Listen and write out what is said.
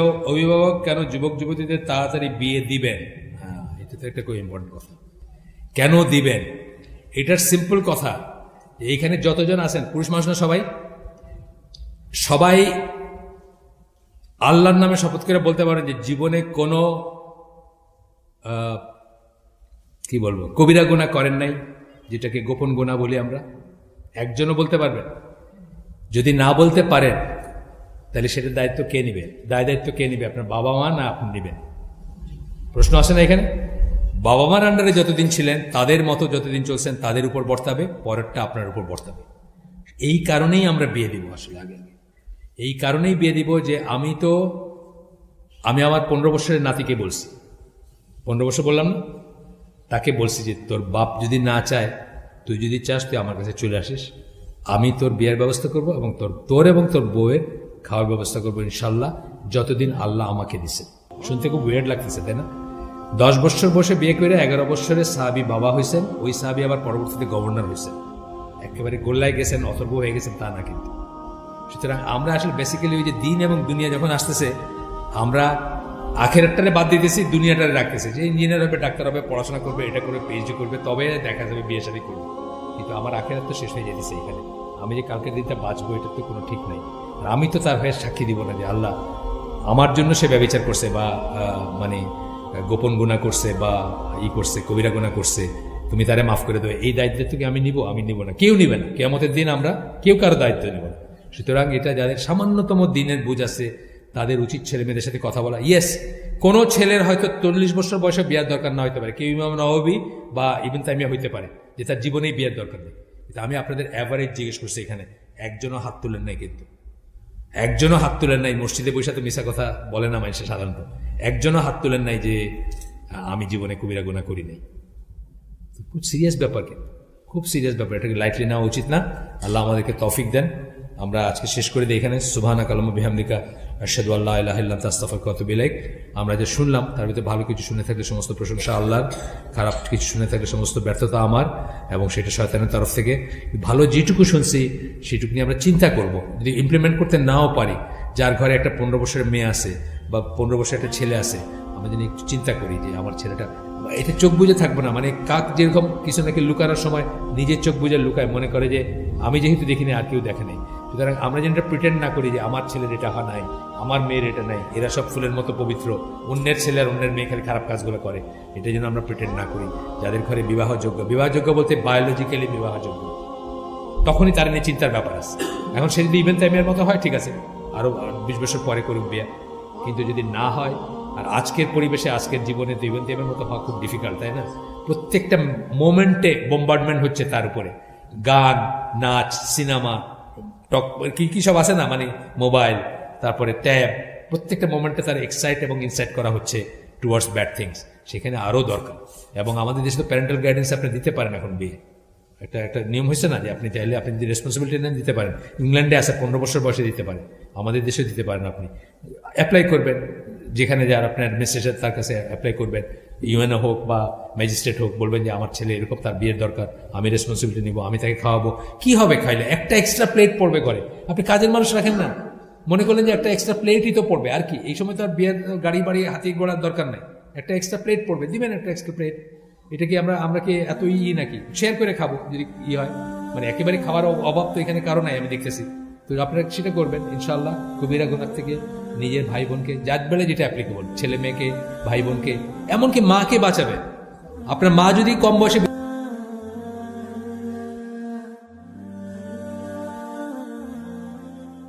অভিভাবক কেন যুবক যুবতীদের তাড়াতাড়ি বিয়ে দিবেন? হ্যাঁ এটা তো একটা খুব ইম্পর্টেন্ট কথা। কেন দিবেন? এটার সিম্পল কথা এইখানে যতজন আছেন, পুরুষ মানুষ না সবাই? সবাই আল্লাহর নামে শপথ করে বলতে পারেন যে জীবনে কোনো কি বলব কবিরা গোনা করেন নাই, যেটাকে গোপন গোনা বলি আমরা। একজনও বলতে পারবেন। যদি না বলতে পারেন তাহলে সেটার দায়িত্ব কে নিবে? দায় দায়িত্ব কে নিবে? আপনার বাবা মা না আপনি নেবেন? প্রশ্ন আসে না এখানে? বাবা মার আন্ডারে যতদিন ছিলেন, তাদের মতো যতদিন চলছেন, তাদের উপর বর্তাবে, পরেরটা আপনার উপর বর্তাবে। এই কারণেই আমরা বিয়ে দিব আসলে আগে আগে। এই কারণেই বিয়ে দিব যে আমি তো, আমি আমার পনেরো বছরের নাতিকে বলছি। পনেরো বছর বললাম না? তাকে বলছি যে তোর বাপ যদি না চায়, তুই যদি চাস, তুই আমার কাছে চলে আসিস। আমি তোর বিয়ের ব্যবস্থা করব এবং তোর তোর এবং তোর বউয়ের খাওয়ার ব্যবস্থা করব ইনশাল্লাহ, যতদিন আল্লাহ আমাকে দিছে। শুনতে খুব ওয়েড লাগতেছে, তাই না? দশ বছর বসে বিয়ে করে এগারো বছরের সাহাবি বাবা হয়েছেন, ওই সাহাবি আবার পরবর্তীতে গভর্নর হয়েছেন। একেবারে গোল্লায় গেছেন, অথর্ব হয়ে গেছেন, তা না কিন্তু। সুতরাং আমরা আসলে বেসিক্যালি ওই যে দিন এবং দুনিয়া যখন আসতেছে, আমরা আখেরাটারে বাদ দিতেছি, দুনিয়াটারে রাখতেছি। যে ইঞ্জিনিয়ার হবে, ডাক্তার হবে, পড়াশোনা করবে, এটা করবে পিএইচডি করবে, তবে দেখা যাবে বিয়ে শাদী করবে। কিন্তু আমার আখেরাত তো শেষ হয়ে যেতেছে এখানে। আমি যে কালকের দিনটা বাঁচবো এটা তো কোনো ঠিক নাই। আর আমি তো তার হয়ে সাক্ষী দিব না যে আল্লাহ আমার জন্য সে ব্যবচার করছে বা মানে গোপন গুণা করছে বা ই করছে, কবিরা গুণা করছে। তুমি তারে মাফ করে দেবে এই দায়িত্ব থেকে আমি নিব আমি নিব না। কেউ নিবে না। কেয়ামতের দিন আমরা কেউ কারও দায়িত্ব নেব না। সুতরাং এটা যাদের সামান্যতম দিনের বুঝ আছে, তাদের উচিত ছেলে মেয়েদের সাথে কথা বলা। ইয়েস কোনো ছেলের হয়তো চল্লিশ বছর বয়সে বিয়ার দরকার না হতে পারে। কেউ ইমাম নবী বা ইবিন তাইমিয়া হইতে পারে, যে তার জীবনেই বিয়ের দরকার নেই। আমি আপনাদের অ্যাভারেজ জিজ্ঞেস করছি এখানে, একজনও হাত তুলেন নাই কিন্তু। একজনও হাত তুলেন নাই, মসজিদে বসে তো মিশা কথা বলে না মানুষে সাধারণত। একজনও হাত তুলেন নাই যে, আমি জীবনে কবিরা গুণা করি নাই। খুব সিরিয়াস ব্যাপার কিন্তু, খুব সিরিয়াস ব্যাপার। এটাকে লাইটলি নেওয়া উচিত না। আল্লাহ আমাদেরকে তফিক দেন। আমরা আজকে শেষ করে দিই এখানে। সুবহানা কালাম বিহামদিকা, আশহাদু আল্লাহ ইল্লা আনতা আস্তাগফিরুকা ওয়া আমরা যে শুনলাম, তার ভিতরে ভালো কিছু শুনে থাকলে সমস্ত প্রশংসা আল্লাহর। খারাপ কিছু শুনে থাকলে সমস্ত ব্যর্থতা আমার। এবং সেটা শয়তানের তরফ থেকে ভালো যেটুকু শুনছি, সেটুকু নিয়ে আমরা চিন্তা করব। যদি ইমপ্লিমেন্ট করতে নাও পারি, যার ঘরে একটা পনেরো বছরের মেয়ে আছে বা পনেরো বছরের একটা ছেলে আছে, আমরা যদি একটু চিন্তা করি যে আমার ছেলেটা, এটা চোখ বুঝে থাকব না। মানে কাক যেরকম কিছু নাকি লুকানোর সময় নিজের চোখ বুঝে লুকায়, মনে করে যে আমি যেহেতু দেখিনি, আর কেউ দেখে নেই। সুতরাং আমরা যেন এটা প্রিটেন্ড না করি যে আমার ছেলের এটা হয় নাই, আমার মেয়ের এটা নাই, এরা সব ফুলের মতো পবিত্র, অন্যের ছেলে আর অন্যের মেয়ে খালি খারাপ কাজগুলো করে। এটা যেন আমরা প্রিটেন্ড না করি। যাদের ঘরে বিবাহযোগ্য বিবাহযোগ্য বলতে বায়োলজিক্যালি বিবাহযোগ্য। তখনই তার নিয়ে চিন্তার ব্যাপার আছে। এখন সে যদি ইভেন টাইমের মতো হয়, ঠিক আছে। আরও বিশ বছর পরে করুক বিয়ে। কিন্তু যদি না হয়, আর আজকের পরিবেশে আজকের জীবনে তো ইভেন টাইমের মতো হওয়া খুব ডিফিকাল্ট তাই না? প্রত্যেকটা মোমেন্টে বোম্বার্ডমেন্ট হচ্ছে তার উপরে। গান, নাচ সিনেমা টক কী কী সব আছে না? মানে মোবাইল, তারপরে ট্যাব, প্রত্যেকটা মোমেন্টে তার এক্সাইট এবং ইনসাইট করা হচ্ছে টুয়ার্ডস ব্যাড থিংস সেখানে আরও দরকার। এবং আমাদের দেশে তো প্যারেন্টাল গাইডেন্স আপনি দিতে পারেন এখন বিয়ে। একটা একটা নিয়ম হয়েছে না যে আপনি চাইলে আপনি যদি রেসপন্সিবিলিটি নেন দিতে পারেন। ইংল্যান্ডে আসা পনেরো বছর বয়সে দিতে পারেন। আমাদের দেশে দিতে পারেন আপনি। অ্যাপ্লাই করবেন। যেখানে যার আপনার অ্যাডমিনিস্ট্রেশন তার কাছে অ্যাপ্লাই করবেন। ইউএনও হোক বা ম্যাজিস্ট্রেট হোক, বলবেন যে, আমার ছেলে এরকম, তার বিয়ের দরকার, আমি রেসপন্সিবিলিটি নিব, আমি তাকে খাওয়াবো। কি হবে খাইলে? একটা এক্সট্রা প্লেট পড়বে ঘরে। আপনি কাজের মানুষ রাখেন না। মনে করলেন যে, একটা এক্সট্রা প্লেটই তো পড়বে। আর কি? এই সময় তো আর বিয়ের গাড়ি বাড়ি হাতি ঘোড়ার দরকার নাই। একটা এক্সট্রা প্লেট পড়বে। দিবেন একটা এক্সট্রা প্লেট এটা কি আমরা আমরা কি এত ই নাকি? শেয়ার করে খাব যদি ই হয়। মানে একেবারে খাওয়ার অভাব তো এখানে কারও নাই, আমি দেখতেছি। তো আপনারা সেটা করবেন ইনশাল্লাহ কবিরা গুনার থেকে নিজের ভাই বোনকে যার বেলা যেটা অ্যাপ্লিকেবল ছেলে মেয়েকে ভাই বোনকে এমনকি মাকে বাঁচাবেন আপনার মা যদি কম বয়সে